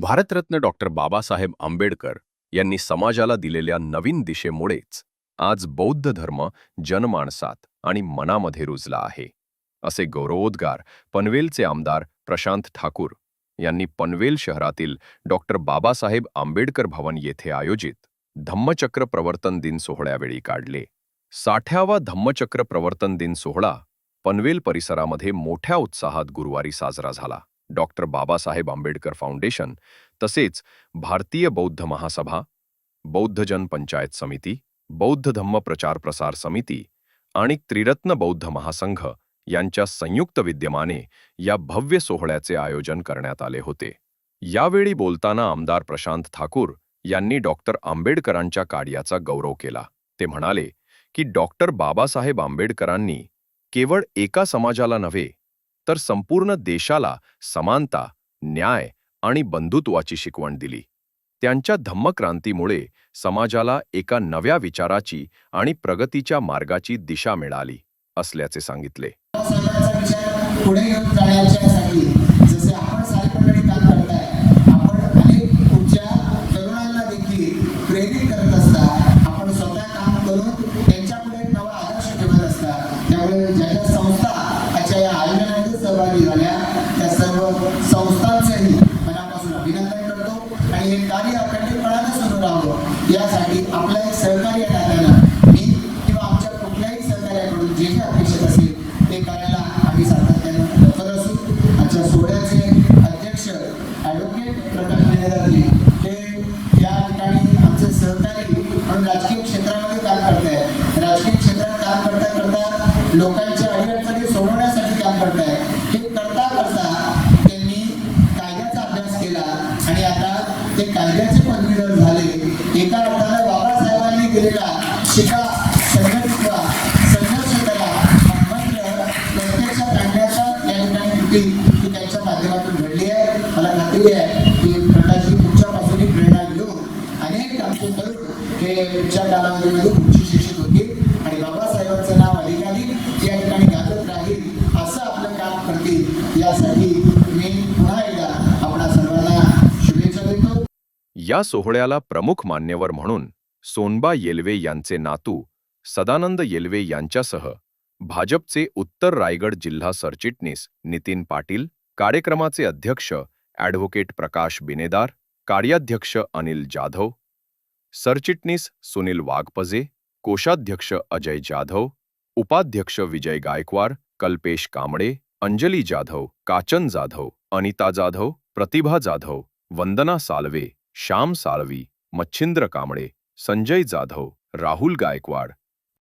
Bharat Ratna doctor Babasaheb Ambedkar यांनी समाजाला दिलेल्या नवीन दिशेमुळेच आज बौद्ध धर्म जनमानसात आणि मनामध्ये रुजला आहे. असे गौरवोद्गार पनवेलचे आमदार प्रशांत ठाकूर यांनी पनवेल शहरातील डॉक्टर बाबासाहेब आंबेडकर भवन येथे आयोजित धम्मचक्र प्रवर्तन दिन सोहळ्यावेळी काढले. साठ्यावा धम्मचक्र प्रवर्तन दिन सोहळा पनवेल परिसरामध्ये मोठ्या उत्साहात गुरुवारी साजरा झाला. डॉक्टर बाबासाहेब आंबेडकर फाउंडेशन तसेच भारतीय बौद्ध महासभा बौद्ध जन पंचायत समिती बौद्ध धम्म प्रचार प्रसार समिती आणि त्रिरत्न बौद्ध महासंघ यांच्या संयुक्त विद्यमाने या भव्य सोहळ्याचे आयोजन करण्यात आले होते. यावेळी बोलताना आमदार प्रशांत ठाकूर यांनी डॉक्टर आंबेडकरांच्या कार्याचा गौरव केला. ते म्हणाले की डॉक्टर बाबासाहेब आंबेडकरांनी केवळ एका समाजाला नव्हे तर संपूर्ण देशाला समानता न्याय आणि बंधुत्वाची शिकवण दिली. त्यांच्या धम्मक्रांतीमुळे समाजाला एका नव्या विचाराची आणि प्रगतीच्या मार्गाची दिशा मिळाली असल्याचे सांगितले. यासाठी आपलं एक सहकार्य टाकल्यानं मी किंवा आमच्या कुठल्याही सहकार्याकडून जे काही अपेक्षित असेल ते करायला आम्ही सातत्यानं तत्पर असू. आजच्या सोहळ्याचे अध्यक्ष ॲडव्होकेट प्रकाश मेहराजी हे या ठिकाणी आमचे सहकारी म्हणून राजकीय क्षेत्रामध्ये काम करत आहे राजकीय क्षेत्रात काम करता करता लोकांच्या अडीअडचणी सोडवण्यासाठी काम करत आहे हे करता करता त्यांनी कायद्याचा अभ्यास केला आणि आता ते कायद्याचे पदवीधर झाले. कृती ही त्यांच्या माध्यमातून घडली आहे. मला खात्री आहे की प्रकाशजी तुमच्यापासून प्रेरणा घेऊन अनेक आमचे तरुण हे पुढच्या कालावधीमध्ये पुढची शिक्षित होतील. आणि बाबासाहेबांचं नाव अधिकाधिक या ठिकाणी गाजत राहील असं आपलं काम करतील. यासाठी मी पुन्हा एकदा आपणा सर्वांना शुभेच्छा देतो. या सोहळ्याला प्रमुख मान्यवर म्हणून सोनबा येलवे यांचे नातू सदानंद येलवे यांच्यासह भाजपचे उत्तर रायगड जिल्हा सरचिटणीस नितीन पाटील, कार्यक्रमाचे अध्यक्ष ॲडव्होकेट प्रकाश बिनेदार, कार्याध्यक्ष अनिल जाधव, सरचिटणीस सुनील वाघपजे, कोषाध्यक्ष अजय जाधव, उपाध्यक्ष विजय गायकवाड, कल्पेश कांबळे, अंजली जाधव, काचन जाधव, अनिता जाधव, प्रतिभा जाधव, वंदना सालवे, श्याम साळवी मच्छिंद्र कांबळे, संजय जाधव, राहुल गायकवाड